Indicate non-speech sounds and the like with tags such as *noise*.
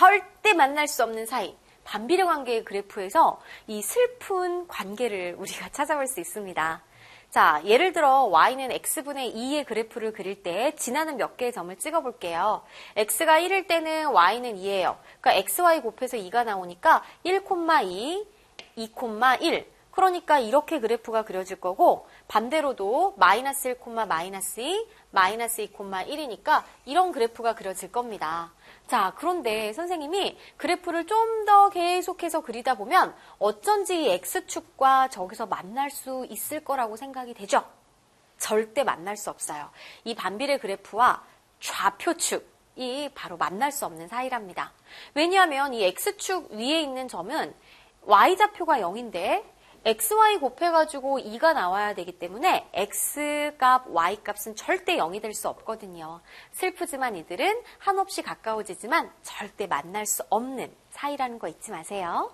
절대 만날 수 없는 사이. 반비례 관계의 그래프에서 이 슬픈 관계를 우리가 *laughs* 찾아볼 수 있습니다. 자, 예를 들어 y는 x분의 2의 그래프를 그릴 때 지나는 몇 개의 점을 찍어 볼게요. x가 1일 때는 y는 2예요. 그러니까 xy 곱해서 2가 나오니까 1,2, 2,1. 그러니까 이렇게 그래프가 그려질 거고 반대로도 마이너스 1, 마이너스 2, 마이너스 2,1이니까 이런 그래프가 그려질 겁니다. 자, 그런데 선생님이 그래프를 좀 더 계속해서 그리다 보면 어쩐지 이 X축과 저기서 만날 수 있을 거라고 생각이 되죠? 절대 만날 수 없어요. 이 반비례 그래프와 좌표축 이 바로 만날 수 없는 사이랍니다. 왜냐하면 이 X축 위에 있는 점은 Y좌표가 0인데 xy 곱해가지고 2가 나와야 되기 때문에 x값, y값은 절대 0이 될 수 없거든요. 슬프지만 이들은 한없이 가까워지지만 절대 만날 수 없는 사이라는 거 잊지 마세요.